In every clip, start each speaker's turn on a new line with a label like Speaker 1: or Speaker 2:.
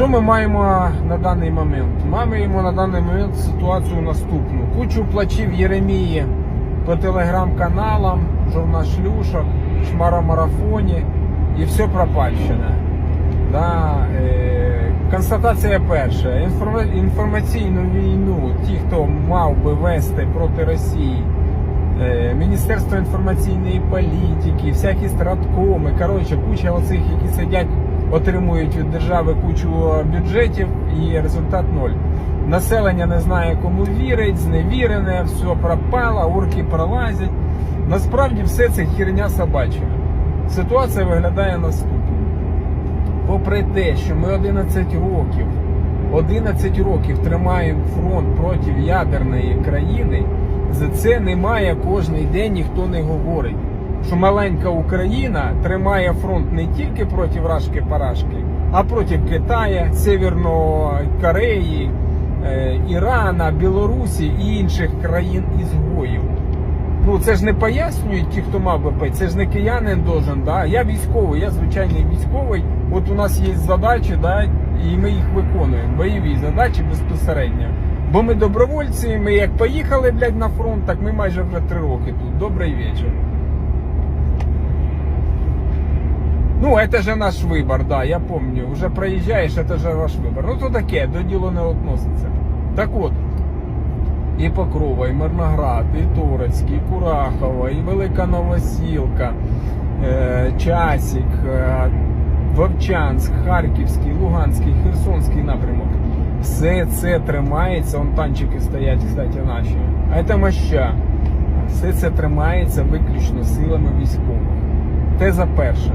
Speaker 1: Що ми маємо на даний момент? Маємо на даний момент ситуацію наступну. Кучу плачів Єремії по телеграм-каналам, журнал шлюшок, шмаромарафоні і все пропальщина. Да, е, констатація перша. Інформа- інформаційну війну, ті, хто мав би вести проти Росії, е, Міністерство інформаційної політики, всякі страткоми, коротше, куча оцих, які сидять, отримують від держави кучу бюджетів і результат ноль. Населення не знає, кому вірить, зневірене, все пропало, урки пролазять. Насправді все це херня собача. Ситуація виглядає наступно. Попри те, що ми 11 років, 11 років тримаємо фронт проти ядерної країни, за це немає кожний день ніхто не говорить. Що маленька Україна тримає фронт не тільки проти Рашки Парашки, а проти Китая, Северної Кореї, е, Ірана, Білорусі і інших країн ізгоїв. Ну це ж не пояснюють ті, хто мав би пити. Це ж не киянин должен, да? Я військовий, я звичайний військовий. От у нас є задачі, да, і ми їх виконуємо. Бойові задачі безпосередньо. Бо ми добровольці, ми як поїхали, блядь, на фронт, так ми майже вже три роки тут. Добрий вечір. Ну, это же наш выбор, да, я помню. Уже проезжаешь, это же ваш выбор. Ну, то таке, до діла не относиться. Так от, і Покрова, і Мирноград, і Турецький, і Курахова, і Велика Новосілка, е, Часік, е, Вовчанськ, Харківський, Луганський, Херсонський напрямок. Все це тримається, вон танчики стоять, кстати, наші. А це моща. Все це тримається виключно силами військових. Теза перша.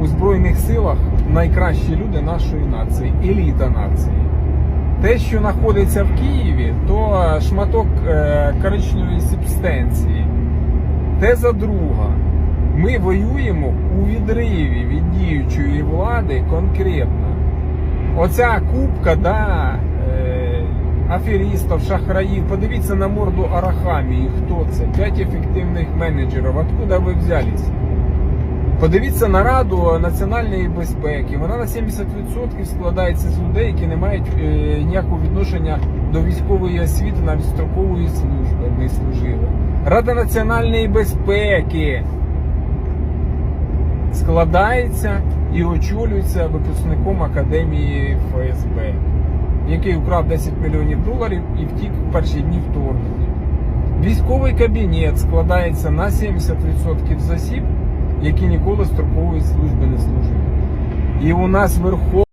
Speaker 1: У Збройних силах найкращі люди нашої нації, еліта нації. Те, що знаходиться в Києві, то шматок е, коричневої субстанції. Теза друга. Ми воюємо у відриві від діючої влади конкретно. Оця кубка, да, е, аферістів, шахраїв. Подивіться на морду Арахамії. Хто це? П'ять ефективних менеджерів. Откуда ви взялись? Подивіться на Раду національної безпеки. Вона на 70% складається з людей, які не мають е, ніякого відношення до військової освіти, навіть строкової служби не служили. Рада національної безпеки складається і очолюється випускником академії ФСБ, який украв 10 мільйонів доларів і втік в перші дні вторгнення. Військовий кабінет складається на 70% з осіб, які ніколи строкової служби не служили. І у нас верхов.